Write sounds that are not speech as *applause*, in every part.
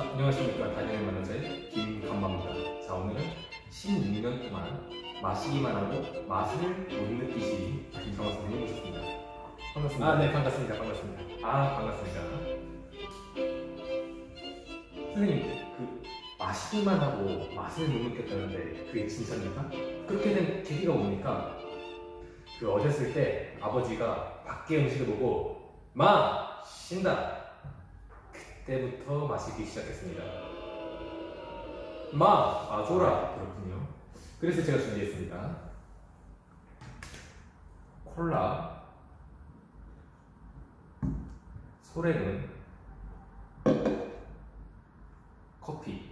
자, 안녕하십니까 다니엘 만화자의 김감마입니다. 자 오늘은 16년 동안 마시기만 하고 맛을 못 느끼신 김성화 선생님 모셨습니다. 반갑습니다. 아, 네, 반갑습니다. 반갑습니다. 아 반갑습니다. 선생님 그 마시기만 하고 맛을 못 느꼈다는데 그게 진짜입니까? 그렇게 된 계기가 뭡니까? 그 어렸을 때 아버지가 밖에 음식을 보고 마 쉰다 그때부터 마시기 시작했습니다. 마 마줘라 그렇군요. 그래서 제가 준비했습니다. 콜라 소래는 커피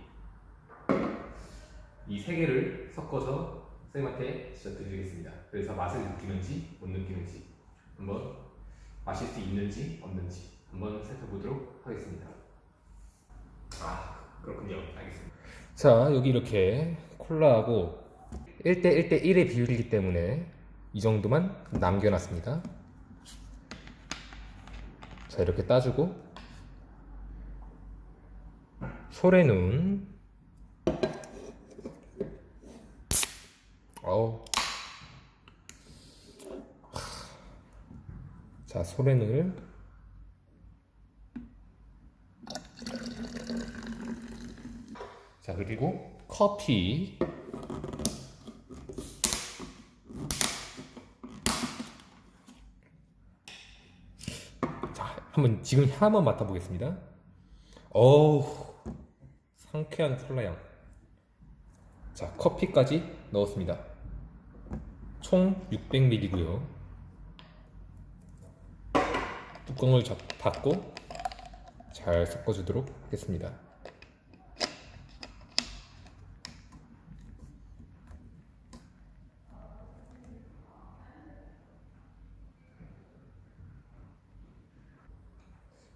이 세 개를 섞어서 쌤한테 직접 드리겠습니다. 그래서 맛을 느끼는지 못 느끼는지 한번 마실 수 있는지 없는지 한번 살펴보도록 하겠습니다. 아 그렇군요. 알겠습니다. 자 여기 이렇게 콜라하고 1대 1대 1의 비율이기 때문에 이 정도만 남겨놨습니다. 자 이렇게 따주고 소래눈 어우 자 소래눈을 자 그리고 커피. 자 한번 지금 향 한번 맡아보겠습니다. 어우 상쾌한 콜라향. 자 커피까지 넣었습니다. 총 600ml고요. 뚜껑을 잡- 닫고 잘 섞어주도록 하겠습니다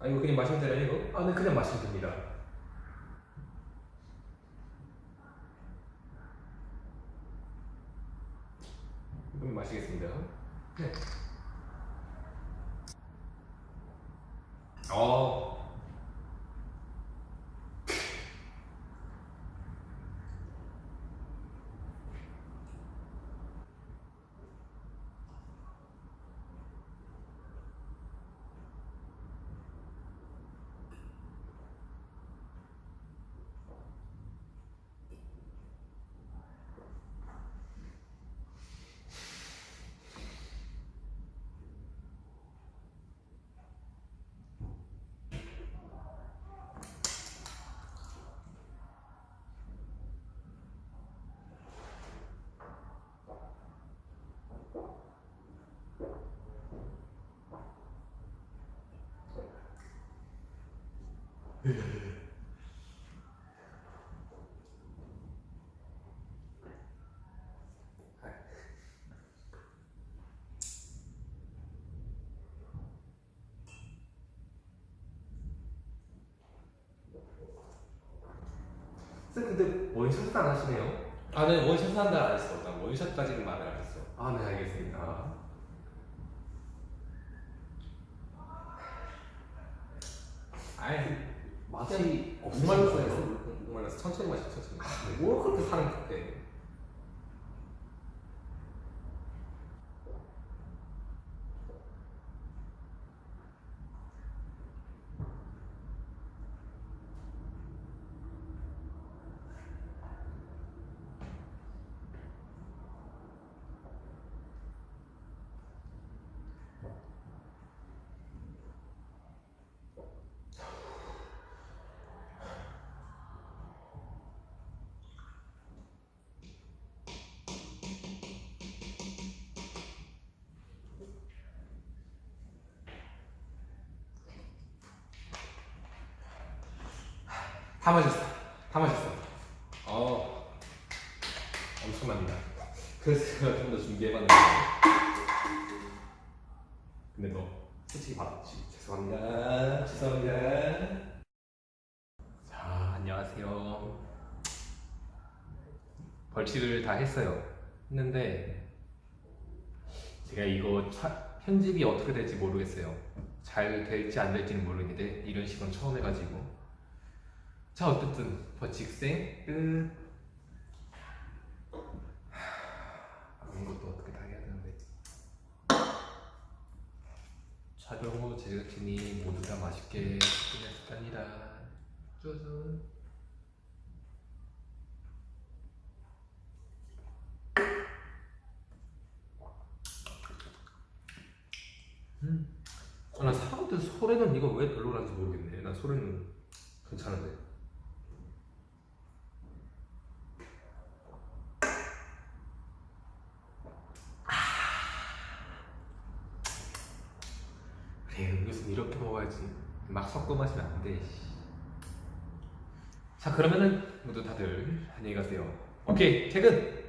아 이거 그냥 마시면 되나요 이거? 아네 그냥 마시면 됩니다 그럼 마시겠습니다 네. 어. 쌤 근데 원샷 안 하시네요? 아, 네, 원샷 한다 안 했어. 난 원샷까지는 말을 안 했어. 아 네 알겠습니다 아이, 맛이 했어. 목말라서 천천히 마셔, 천천히. 뭘 그렇게 사람 같대 다 마셨어. 다 마셨어. 어. 엄청납니다 그래서 제가 *laughs* 좀 더 준비해봤는데. 근데 너 솔직히 받았지 죄송합니다. 죄송합니다. 자 안녕하세요. 벌칙을 다 했어요. 했는데 제가 이거 차- 편집이 어떻게 될지 모르겠어요. 잘 될지 안 될지는 모르겠는데 이런 식으로 처음 해가지고 자 어쨌든 버칙생 끝. 하, 이런 것도 어떻게 다 해야 되는데. 촬영 후 제작진이 모두 다 맛있게 끝냈답니다. 쪼순. 음. 아, 나 사람들 소래는 이거 왜 별로라는지 모르겠네. 난 소래는 괜찮은데. 음료수는 이렇게 먹어야지. 막 섞어 마시면 안돼 자 그러면은 모두 다들 안녕히 가세요. 오케이 퇴근